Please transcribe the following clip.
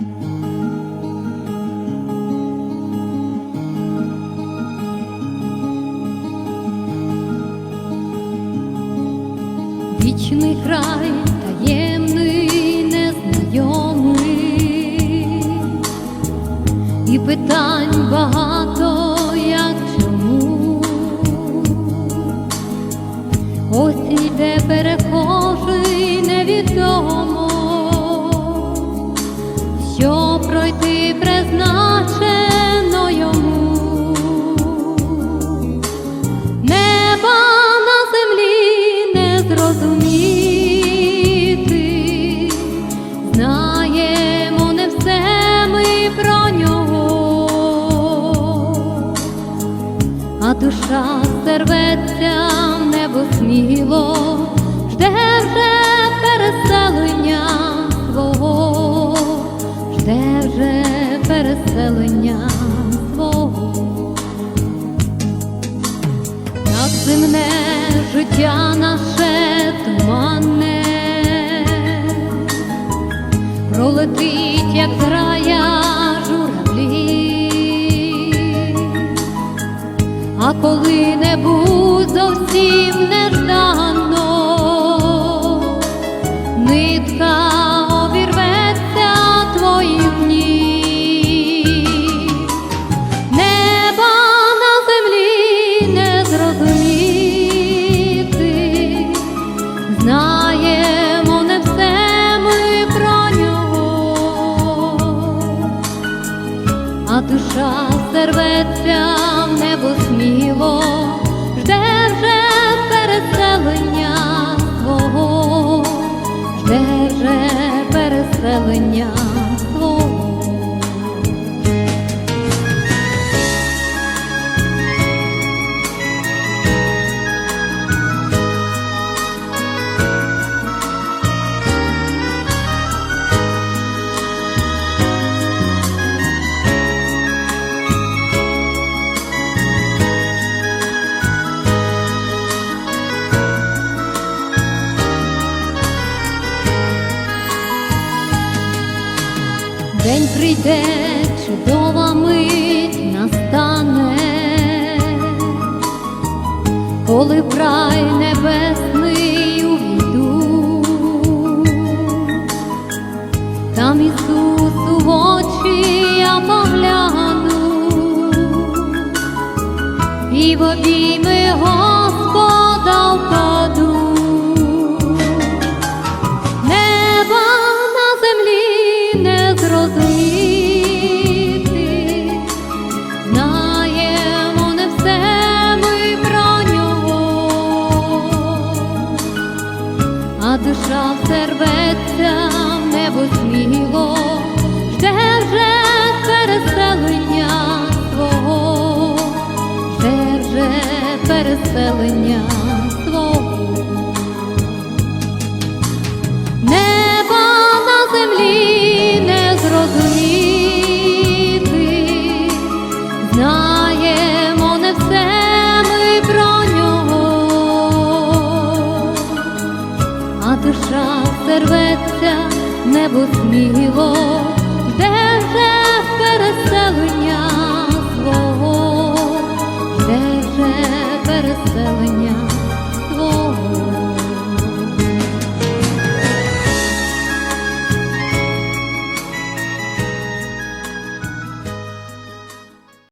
Вічний край таємний, незнайомий, і питань багато, а душа серветься небо сміло, жде вже переселення свого, жде вже переселення свого. Так земне життя наше туманне, пролетить, як зграя а коли-небудь зовсім нежданно нитка в небо сміло, прийде, чудова мить настане, коли в край небесний увійду, там Ісусу в очі я погляну, і в обійми Господа а душа серветься небо сміло, жде вже переселення а душа серветься небо сміло, де вже переселення.